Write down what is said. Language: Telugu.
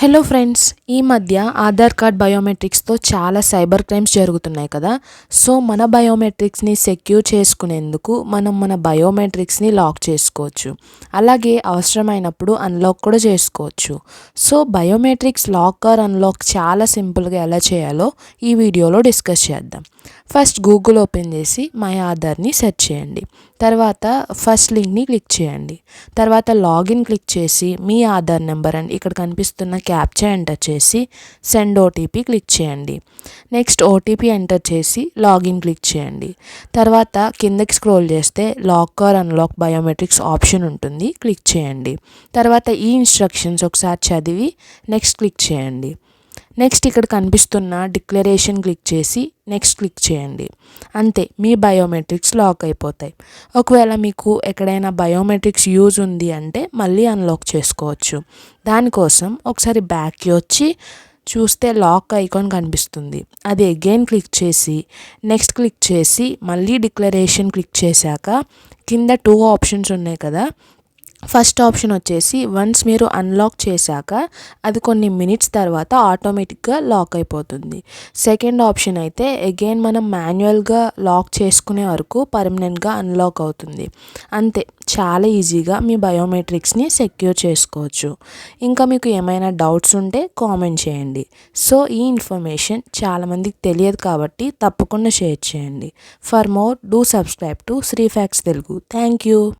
హలో ఫ్రెండ్స్ ఈ మధ్య ఆధార్ కార్డ్ బయోమెట్రిక్స్తో చాలా సైబర్ క్రైమ్స్ జరుగుతున్నాయి కదా. సో మన బయోమెట్రిక్స్ని సెక్యూర్ చేసుకునేందుకు మనం మన బయోమెట్రిక్స్ని లాక్ చేసుకోవచ్చు. అలాగే అవసరమైనప్పుడు అన్లాక్ కూడా చేసుకోవచ్చు. So biometrics lock or unlock చాలా సింపుల్గా ఎలా చేయాలో ఈ వీడియోలో డిస్కస్ చేద్దాం. ఫస్ట్ గూగుల్ ఓపెన్ చేసి మై ఆధార్ని సెర్చ్ చేయండి. తర్వాత ఫస్ట్ లింక్ని క్లిక్ చేయండి. తర్వాత లాగిన్ క్లిక్ చేసి మీ ఆధార్ నెంబర్ అండ్ ఇక్కడ కనిపిస్తున్న క్యాప్చా ఎంటర్ చేసి సెండ్ ఓటీపీ క్లిక్ చేయండి. నెక్స్ట్ ఓటీపీ ఎంటర్ చేసి లాగిన్ క్లిక్ చేయండి. తర్వాత కిందకి స్క్రోల్ చేస్తే lock or unlock biometrics option ఉంటుంది. క్లిక్ చేయండి. తర్వాత ఈ ఇన్స్ట్రక్షన్స్ ఒకసారి చదివి నెక్స్ట్ క్లిక్ చేయండి. నెక్స్ట్ ఇక్కడ కనిపిస్తున్న డిక్లరేషన్ క్లిక్ చేసి నెక్స్ట్ క్లిక్ చేయండి. అంతే మీ బయోమెట్రిక్స్ లాక్ అయిపోతాయి. ఒకవేళ మీకు ఎక్కడైనా బయోమెట్రిక్స్ యూజ్ ఉంది అంటే మళ్ళీ అన్లాక్ చేసుకోవచ్చు. దానికోసం ఒకసారి బ్యాక్కి వచ్చి చూస్తే లాక్ ఐకాన్ కనిపిస్తుంది. అది అగైన్ క్లిక్ చేసి నెక్స్ట్ క్లిక్ చేసి మళ్ళీ డిక్లరేషన్ క్లిక్ చేశాక కింద టూ ఆప్షన్స్ ఉన్నాయి కదా ఫస్ట్ ఆప్షన్ వచ్చేసి వన్స్ మీరు అన్లాక్ చేశాక అది కొన్ని మినిట్స్ తర్వాత ఆటోమేటిక్గా లాక్ అయిపోతుంది. సెకండ్ ఆప్షన్ అయితే అగైన్ మనం మాన్యువల్గా లాక్ చేసుకునే వరకు పర్మనెంట్గా అన్లాక్ అవుతుంది. అంతే చాలా ఈజీగా మీ బయోమెట్రిక్స్ని సెక్యూర్ చేసుకోవచ్చు. ఇంకా మీకు ఏమైనా డౌట్స్ ఉంటే కామెంట్ చేయండి. సో ఈ ఇన్ఫర్మేషన్ చాలామందికి తెలియదు కాబట్టి తప్పకుండా షేర్ చేయండి. For more do subscribe to Sri facts Telugu. Thank you.